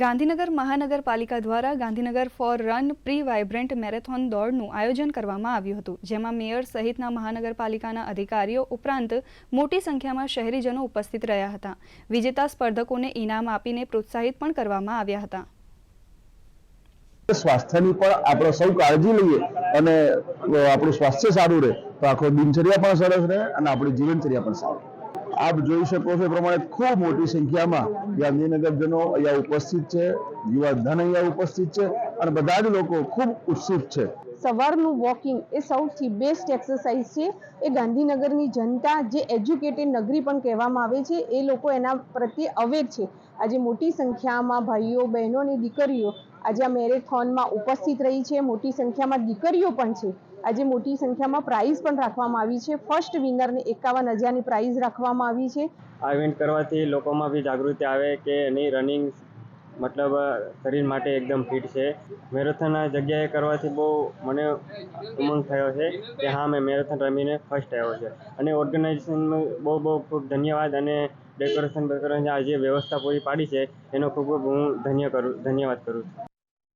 ગાંધીનગર મહાનગરપાલિકા દ્વારા Gandhinagar for run pre vibrant marathon દોડનું આયોજન કરવામાં આવ્યું હતું, જેમાં મેયર સહિતના મહાનગરપાલિકાના અધિકારીઓ ઉપરાંત મોટી સંખ્યામાં શહેરીજનો ઉપસ્થિત રહ્યા હતા. વિજેતા સ્પર્ધકોને ઇનામ આપીને પ્રોત્સાહિત પણ કરવામાં આવ્યા હતા. સ્વાસ્થ્યની પણ આપણે સૌ કાળજી લઈએ અને આપણું સ્વાસ્થ્ય સારું રહે, તો આખો દિનચર્યા પણ સરસ રહે અને આપણી જીવનચર્યા પણ સારી આપ જોઈ શકો છો પ્રમાણે ખૂબ મોટી સંખ્યામાં ગાંધીનગરજનો અહીંયા ઉપસ્થિત છે યુવાધન અહીંયા ઉપસ્થિત છે. અને બધા જ લોકો ખૂબ ઉત્સુક છે. સવારનું વોકિંગ એ સૌથી બેસ્ટ એક્સરસાઇઝ છે. એ ગાંધીનગરની જનતા જે એજ્યુકેટેડ નગરી પણ કહેવામાં આવે છે એ લોકો એના પ્રત્યે અવેર છે. આજે મોટી સંખ્યામાં ભાઈઓ બહેનો અને દીકરીઓ આજે આ મેરેથોનમાં ઉપસ્થિત રહી છે. મોટી સંખ્યામાં દીકરીઓ પણ છે. આજે મોટી સંખ્યામાં પ્રાઇઝ પણ રાખવામાં આવી છે. ફર્સ્ટ વિનરને એકાવન હજારની પ્રાઇઝ રાખવામાં આવી છે. આ ઇવેન્ટ કરવાથી લોકોમાં બી જાગૃતિ આવે કે નહીં રનિંગ મતલબ શરીર માટે એકદમ ફિટ છે. મેરેથોન આ જગ્યાએ કરવાથી બહુ મને ઉમંગ થયો છે કે હા, મેં મેરેથોન રમીને ફર્સ્ટ આવ્યો છે. અને ઓર્ગેનાઇઝેશનનું બહુ બહુ ખૂબ ધન્યવાદ અને ડેકોરેશન બેકોરેશન આ જે વ્યવસ્થા પૂરી પાડી છે, એનો ખૂબ ખૂબ હું ધન્ય કરું, ધન્યવાદ કરું છું.